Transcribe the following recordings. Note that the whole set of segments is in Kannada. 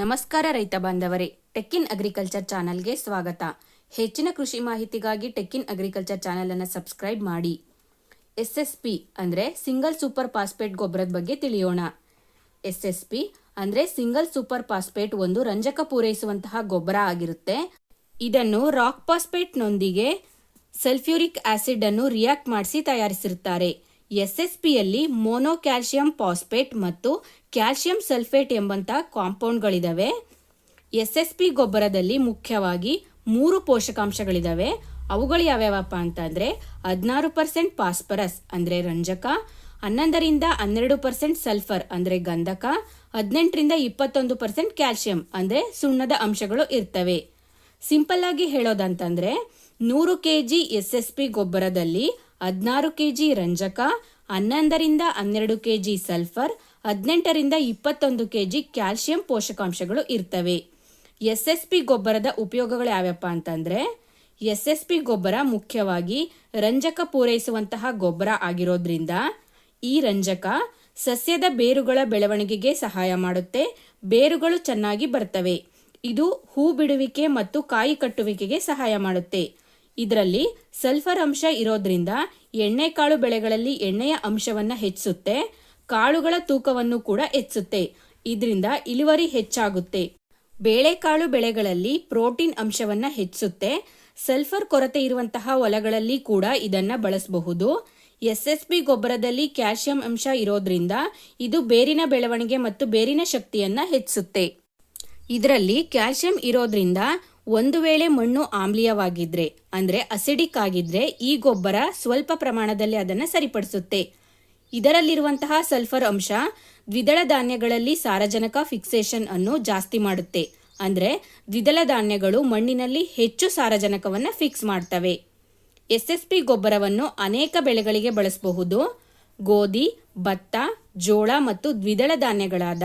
ನಮಸ್ಕಾರ ರೈತ ಬಾಂಧವರೇ, ಟೆಕ್ಕಿನ್ ಅಗ್ರಿಕಲ್ಚರ್ ಚಾನಲ್ಗೆ ಸ್ವಾಗತ. ಹೆಚ್ಚಿನ ಕೃಷಿ ಮಾಹಿತಿಗಾಗಿ ಟೆಕ್ಕಿನ್ ಅಗ್ರಿಕಲ್ಚರ್ ಚಾನಲ್ ಅನ್ನು ಸಬ್ಸ್ಕ್ರೈಬ್ ಮಾಡಿ. ಎಸ್ ಎಸ್ ಪಿ ಅಂದರೆ ಸಿಂಗಲ್ ಸೂಪರ್ ಫಾಸ್ಫೇಟ್ ಗೊಬ್ಬರದ ಬಗ್ಗೆ ತಿಳಿಯೋಣ. ಎಸ್ ಎಸ್ ಪಿ ಅಂದರೆ ಸಿಂಗಲ್ ಸೂಪರ್ ಫಾಸ್ಫೇಟ್ ಒಂದು ರಂಜಕ ಪೂರೈಸುವಂತಹ ಗೊಬ್ಬರ ಆಗಿರುತ್ತೆ. ಇದನ್ನು ರಾಕ್ ಪಾಸ್ಪೇಟ್ನೊಂದಿಗೆ ಸಲ್ಫ್ಯೂರಿಕ್ ಆಸಿಡ್ ಅನ್ನು ರಿಯಾಕ್ಟ್ ಮಾಡಿಸಿ ತಯಾರಿಸಿರುತ್ತಾರೆ. ಎಸ್ಎಸ್ಪಿಯಲ್ಲಿ ಮೋನೋ ಕ್ಯಾಲ್ಸಿಯಂ ಫಾಸ್ಫೇಟ್ ಮತ್ತು ಕ್ಯಾಲ್ಸಿಯಂ ಸಲ್ಫೇಟ್ ಎಂಬಂತಹ ಎಸ್ ಎಸ್ಎಸ್ಪಿ ಗೊಬ್ಬರದಲ್ಲಿ ಮುಖ್ಯವಾಗಿ ಮೂರು ಪೋಷಕಾಂಶಗಳಿದಾವೆ. ಅವುಗಳು ಯಾವ್ಯಾವಪ್ಪ ಅಂತಂದರೆ ಹದಿನಾರು ಪರ್ಸೆಂಟ್ ಫಾಸ್ಫರಸ್ ಅಂದ್ರೆ ರಂಜಕ, ಹನ್ನೊಂದರಿಂದ ಹನ್ನೆರಡು ಪರ್ಸೆಂಟ್ ಸಲ್ಫರ್ ಅಂದ್ರೆ ಗಂಧಕ, ಹದಿನೆಂಟರಿಂದ ಇಪ್ಪತ್ತೊಂದು ಪರ್ಸೆಂಟ್ ಕ್ಯಾಲ್ಸಿಯಂ ಅಂದ್ರೆ ಸುಣ್ಣದ ಅಂಶಗಳು ಇರ್ತವೆ. ಸಿಂಪಲ್ ಆಗಿ ಹೇಳೋದಂತಂದ್ರೆ ನೂರು ಕೆಜಿ ಎಸ್ ಎಸ್ ಪಿ ಗೊಬ್ಬರದಲ್ಲಿ ಹದಿನಾರು ಕೆಜಿ ರಂಜಕ, ಹನ್ನೊಂದರಿಂದ ಹನ್ನೆರಡು ಕೆಜಿ ಸಲ್ಫರ್, ಹದಿನೆಂಟರಿಂದ ಇಪ್ಪತ್ತೊಂದು ಕೆಜಿ ಕ್ಯಾಲ್ಸಿಯಂ ಪೋಷಕಾಂಶಗಳು ಇರ್ತವೆ. ಎಸ್ ಎಸ್ ಪಿ ಗೊಬ್ಬರದ ಉಪಯೋಗಗಳು ಯಾವ್ಯಪ್ಪ ಅಂತಂದ್ರೆ, ಎಸ್ ಎಸ್ ಪಿ ಗೊಬ್ಬರ ಮುಖ್ಯವಾಗಿ ರಂಜಕ ಪೂರೈಸುವಂತಹ ಗೊಬ್ಬರ ಆಗಿರೋದ್ರಿಂದ ಈ ರಂಜಕ ಸಸ್ಯದ ಬೇರುಗಳ ಬೆಳವಣಿಗೆಗೆ ಸಹಾಯ ಮಾಡುತ್ತೆ, ಬೇರುಗಳು ಚೆನ್ನಾಗಿ ಬರ್ತವೆ. ಇದು ಹೂ ಬಿಡುವಿಕೆ ಮತ್ತು ಕಾಯಿ ಕಟ್ಟುವಿಕೆಗೆ ಸಹಾಯ ಮಾಡುತ್ತೆ. ಇದರಲ್ಲಿ ಸಲ್ಫರ್ ಅಂಶ ಇರೋದ್ರಿಂದ ಎಣ್ಣೆಕಾಳು ಬೆಳೆಗಳಲ್ಲಿ ಎಣ್ಣೆಯ ಅಂಶವನ್ನ ಹೆಚ್ಚಿಸುತ್ತೆ, ಕಾಳುಗಳ ತೂಕವನ್ನು ಕೂಡ ಹೆಚ್ಚುತ್ತೆ ಇದರಿಂದ ಇಳುವರಿ ಹೆಚ್ಚಾಗುತ್ತೆ. ಬೇಳೆಕಾಳು ಬೆಳೆಗಳಲ್ಲಿ ಪ್ರೋಟೀನ್ ಅಂಶವನ್ನ ಹೆಚ್ಚಿಸುತ್ತೆ. ಸಲ್ಫರ್ ಕೊರತೆ ಇರುವಂತಹ ಹೊಲಗಳಲ್ಲಿ ಕೂಡ ಇದನ್ನ ಬಳಸಬಹುದು. ಎಸ್ ಎಸ್ ಬಿ ಗೊಬ್ಬರದಲ್ಲಿ ಕ್ಯಾಲ್ಸಿಯಂ ಅಂಶ ಇರೋದ್ರಿಂದ ಇದು ಬೇರಿನ ಬೆಳವಣಿಗೆ ಮತ್ತು ಬೇರಿನ ಶಕ್ತಿಯನ್ನ ಹೆಚ್ಚಿಸುತ್ತೆ. ಇದರಲ್ಲಿ ಕ್ಯಾಲ್ಸಿಯಂ ಇರೋದ್ರಿಂದ ಒಂದು ವೇಳೆ ಮಣ್ಣು ಆಮ್ಲೀಯವಾಗಿದ್ರೆ, ಅಂದ್ರೆ ಅಸಿಡಿಕ್ ಆಗಿದ್ರೆ ಈ ಗೊಬ್ಬರ ಸ್ವಲ್ಪ ಪ್ರಮಾಣದಲ್ಲಿ ಅದನ್ನು ಸರಿಪಡಿಸುತ್ತೆ. ಇದರಲ್ಲಿರುವಂತಹ ಸಲ್ಫರ್ ಅಂಶ ದ್ವಿದಳ ಧಾನ್ಯಗಳಲ್ಲಿ ಸಾರಜನಕ ಫಿಕ್ಸೇಷನ್ ಅನ್ನು ಜಾಸ್ತಿ ಮಾಡುತ್ತೆ. ಅಂದ್ರೆ ದ್ವಿದಳ ಧಾನ್ಯಗಳು ಮಣ್ಣಿನಲ್ಲಿ ಹೆಚ್ಚು ಸಾರಜನಕವನ್ನು ಫಿಕ್ಸ್ ಮಾಡ್ತವೆ. ಎಸ್ಎಸ್ಪಿ ಗೊಬ್ಬರವನ್ನು ಅನೇಕ ಬೆಳೆಗಳಿಗೆ ಬಳಸಬಹುದು. ಗೋಧಿ, ಭತ್ತ, ಜೋಳ ಮತ್ತು ದ್ವಿದಳ ಧಾನ್ಯಗಳಾದ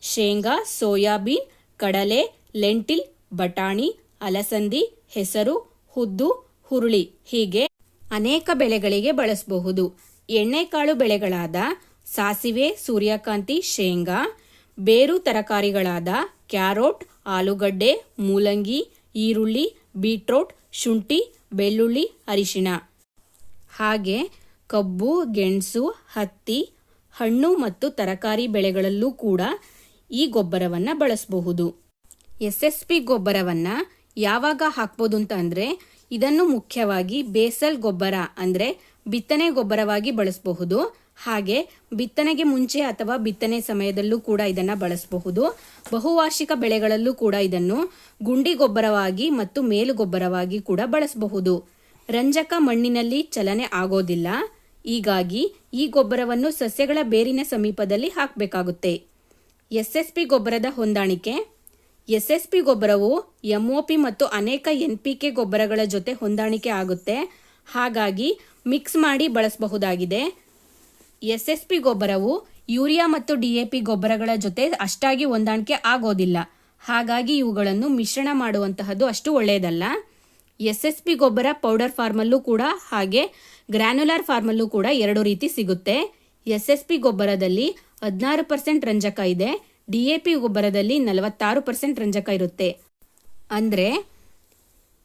ಶೇಂಗಾ, ಸೋಯಾಬೀನ್, ಕಡಲೆ, ಲೆಂಟಿಲ್ ಬಟಾಣಿ, ಅಲಸಂದಿ, ಹೆಸರು, ಹುದ್ದು, ಹುರುಳಿ ಹೀಗೆ ಅನೇಕ ಬೆಳೆಗಳಿಗೆ ಬಳಸಬಹುದು. ಎಣ್ಣೆಕಾಳು ಬೆಳೆಗಳಾದ ಸಾಸಿವೆ, ಸೂರ್ಯಕಾಂತಿ, ಶೇಂಗಾ, ಬೇರು ತರಕಾರಿಗಳಾದ ಕ್ಯಾರೋಟ್, ಆಲೂಗಡ್ಡೆ, ಮೂಲಂಗಿ, ಈರುಳ್ಳಿ, ಬೀಟ್ರೋಟ್, ಶುಂಠಿ, ಬೆಳ್ಳುಳ್ಳಿ, ಅರಿಶಿಣ. ಹಾಗೆ ಕಬ್ಬು, ಗೆಣಸು, ಹತ್ತಿ, ಹಣ್ಣು ಮತ್ತು ತರಕಾರಿ ಬೆಳೆಗಳಲ್ಲೂ ಕೂಡ ಈ ಗೊಬ್ಬರವನ್ನು ಬಳಸಬಹುದು. ಎಸ್ ಎಸ್ ಪಿ ಗೊಬ್ಬರವನ್ನು ಯಾವಾಗ ಹಾಕ್ಬೋದು ಅಂತ ಅಂದರೆ ಇದನ್ನು ಮುಖ್ಯವಾಗಿ ಬೇಸಲ್ ಗೊಬ್ಬರ ಅಂದರೆ ಬಿತ್ತನೆ ಗೊಬ್ಬರವಾಗಿ ಬಳಸಬಹುದು. ಹಾಗೆ ಬಿತ್ತನೆಗೆ ಮುಂಚೆ ಅಥವಾ ಬಿತ್ತನೆ ಸಮಯದಲ್ಲೂ ಕೂಡ ಇದನ್ನು ಬಳಸಬಹುದು. ಬಹುವಾರ್ಷಿಕ ಬೆಳೆಗಳಲ್ಲೂ ಕೂಡ ಇದನ್ನು ಗುಂಡಿ ಗೊಬ್ಬರವಾಗಿ ಮತ್ತು ಮೇಲು ಗೊಬ್ಬರವಾಗಿ ಕೂಡ ಬಳಸಬಹುದು. ರಂಜಕ ಮಣ್ಣಿನಲ್ಲಿ ಚಲನೆ ಆಗೋದಿಲ್ಲ. ಹೀಗಾಗಿ ಈ ಗೊಬ್ಬರವನ್ನು ಸಸ್ಯಗಳ ಬೇರಿನ ಸಮೀಪದಲ್ಲಿ ಹಾಕಬೇಕಾಗುತ್ತೆ. ಎಸ್ ಎಸ್ ಪಿ ಗೊಬ್ಬರದ ಹೊಂದಾಣಿಕೆ ಎಸ್ಎಸ್ಪಿ ಗೊಬ್ಬರವು ಎಂಒಪಿ ಮತ್ತು ಅನೇಕ ಎನ್ಪಿಕೆ ಗೊಬ್ಬರಗಳ ಜೊತೆ ಹೊಂದಾಣಿಕೆ ಆಗುತ್ತೆ. ಹಾಗಾಗಿ ಮಿಕ್ಸ್ ಮಾಡಿ ಬಳಸಬಹುದಾಗಿದೆ. ಎಸ್ಎಸ್ಪಿ ಗೊಬ್ಬರವು ಯೂರಿಯಾ ಮತ್ತು ಡಿ ಎ ಪಿ ಗೊಬ್ಬರಗಳ ಜೊತೆ ಅಷ್ಟಾಗಿ ಹೊಂದಾಣಿಕೆ ಆಗೋದಿಲ್ಲ. ಹಾಗಾಗಿ ಇವುಗಳನ್ನು ಮಿಶ್ರಣ ಮಾಡುವಂತಹದ್ದು ಅಷ್ಟು ಒಳ್ಳೆಯದಲ್ಲ. ಎಸ್ಎಸ್ಪಿ ಗೊಬ್ಬರ ಪೌಡರ್ ಫಾರ್ಮಲ್ಲೂ ಕೂಡ ಹಾಗೆ ಗ್ರ್ಯಾನ್ಯುಲರ್ ಫಾರ್ಮಲ್ಲೂ ಕೂಡ ಎರಡು ರೀತಿ ಸಿಗುತ್ತೆ. ಎಸ್ಎಸ್ಪಿ ಗೊಬ್ಬರದಲ್ಲಿ ಹದಿನಾರು ಪರ್ಸೆಂಟ್ ರಂಜಕ ಇದೆ. ಡಿಎಪಿ ಗೊಬ್ಬರದಲ್ಲಿ ನಲವತ್ತಾರು ಪರ್ಸೆಂಟ್ ರಂಜಕ ಇರುತ್ತೆ. ಅಂದರೆ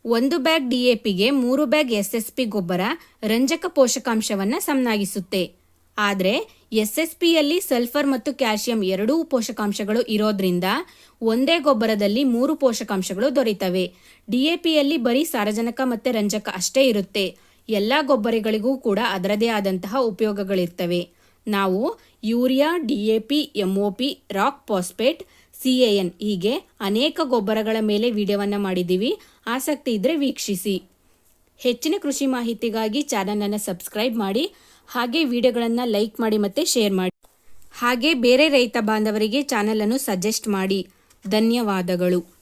ಒಂದು ಬ್ಯಾಗ್ ಡಿಎಪಿಗೆ ಮೂರು ಬ್ಯಾಗ್ ಎಸ್ ಎಸ್ ಪಿ ಗೊಬ್ಬರ ರಂಜಕ ಪೋಷಕಾಂಶವನ್ನು ಸಮನಾಗಿಸುತ್ತೆ. ಆದರೆ ಎಸ್ ಎಸ್ ಪಿಯಲ್ಲಿ ಸಲ್ಫರ್ ಮತ್ತು ಕ್ಯಾಲ್ಸಿಯಂ ಎರಡೂ ಪೋಷಕಾಂಶಗಳು ಇರೋದ್ರಿಂದ ಒಂದೇ ಗೊಬ್ಬರದಲ್ಲಿ ಮೂರು ಪೋಷಕಾಂಶಗಳು ದೊರೆತವೆ. ಡಿಎಪಿಯಲ್ಲಿ ಬರೀ ಸಾರಜನಕ ಮತ್ತು ರಂಜಕ ಅಷ್ಟೇ ಇರುತ್ತೆ. ಎಲ್ಲ ಗೊಬ್ಬರಗಳಿಗೂ ಕೂಡ ಅದರದೇ ಆದಂತಹ ಉಪಯೋಗಗಳಿರ್ತವೆ. ನಾವು urea, D A P M O MOP rock phosphate CAN ಹೀಗೆ ಅನೇಕ ಗೊಬ್ಬರಗಳ ಮೇಲೆ ವಿಡಿಯೋವನ್ನು ಮಾಡಿದ್ದೀವಿ. ಆಸಕ್ತಿ ಇದ್ದರೆ ವೀಕ್ಷಿಸಿ. ಹೆಚ್ಚಿನ ಕೃಷಿ ಮಾಹಿತಿಗಾಗಿ ಚಾನಲನ್ನು ಸಬ್ಸ್ಕ್ರೈಬ್ ಮಾಡಿ, ಹಾಗೆ ವಿಡಿಯೋಗಳನ್ನು ಲೈಕ್ ಮಾಡಿ ಮತ್ತು ಶೇರ್ ಮಾಡಿ. ಹಾಗೆ ಬೇರೆ ರೈತ ಬಾಂಧವರಿಗೆ ಚಾನಲನ್ನು ಸಜೆಸ್ಟ್ ಮಾಡಿ. ಧನ್ಯವಾದಗಳು.